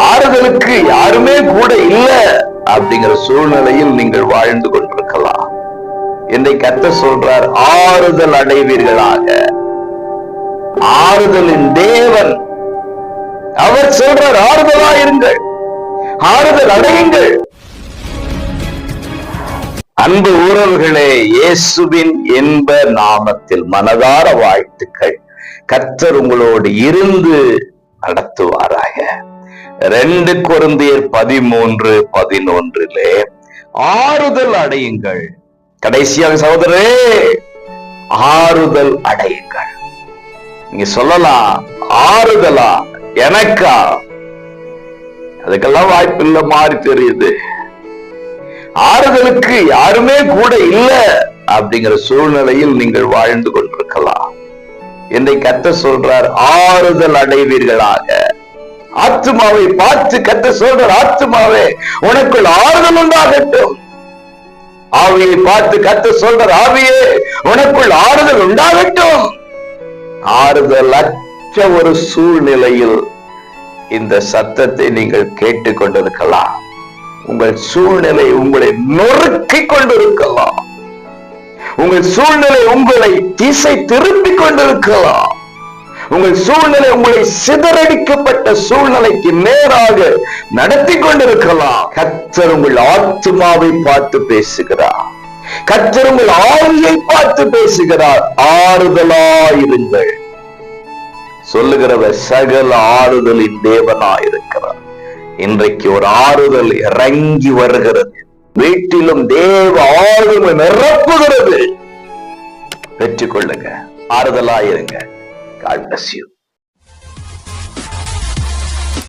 ஆறுதலுக்கு யாருமே கூட இல்ல அப்படிங்கிற சூழ்நிலையில் நீங்கள் வாழ்ந்து கொண்டிருக்கலாம். என்னை கத்த சொல்றார் ஆறுதல் அடைவீர்களாக. ஆறுதலின் தேவன். அவர் சொல்றார் ஆறுதலா இருங்கள். ஆறுதல் அடையுங்கள். அன்பு ஊரல்களே இயேசுவின் என்ப நாமத்தில் மனதார வாழ்த்துக்கள். கத்தர் உங்களோடு இருந்து நடத்துவாராக. ரெண்டு குருந்தியர் பதிமூன்று பதினொன்றிலே ஆறுதல் அடையுங்கள். கடைசியாக சகோதரே ஆறுதல் அடையுங்கள். நீங்க சொல்லலாம் ஆறுதலா? எனக்கா? அதுக்கெல்லாம் வாய்ப்பு இல்ல மாறி தெரியுது. ஆறுதலுக்கு யாருமே கூட இல்ல அப்படிங்கிற சூழ்நிலையில் நீங்கள் வாழ்ந்து கொண்டிருக்கலாம். என்னை கத்த சொல்றார் ஆறுதல் அடைவீர்களாக. ஆத்மாவை பார்த்து கத்த சொல்ற ஆத்மாவே உனக்குள் ஆறுதல் உண்டாகட்டும். ஆவியை பார்த்து கத்த சொல்ற ஆவியே உனக்குள் ஆறுதல் உண்டாகட்டும். ஆறுதல் அற்ற ஒரு சூழ்நிலையில் இந்த சத்தத்தை நீங்கள் கேட்டுக்கொண்டிருக்கலாம். உங்கள் சூழ்நிலை உங்களை நொறுக்கிக் கொண்டிருக்கலாம். உங்கள் சூழ்நிலை உங்களை திசை திருப்பிக் கொண்டிருக்கலாம். உங்கள் சூழ்நிலை உங்களை சிதறடிக்கப்பட்ட சூழ்நிலைக்கு நேராக நடத்தி கொண்டிருக்கலாம். கத்தர் உங்கள் ஆத்மாவை பார்த்து பேசுகிறார். கத்தர் உங்கள் ஆவியை பார்த்து பேசுகிறார். ஆறுதலாயிருங்கள் சொல்லுகிறவர் சகல ஆறுதலின் தேவனாயிருக்கிறார். இன்றைக்கு ஒரு ஆறுதல் இறங்கி வருகிறது. வீட்டிலும் தேவ ஆளுமை நிரப்புகிறது. பெற்றுக்கொள்ளுங்க. ஆறுதலாயிருங்க God bless you.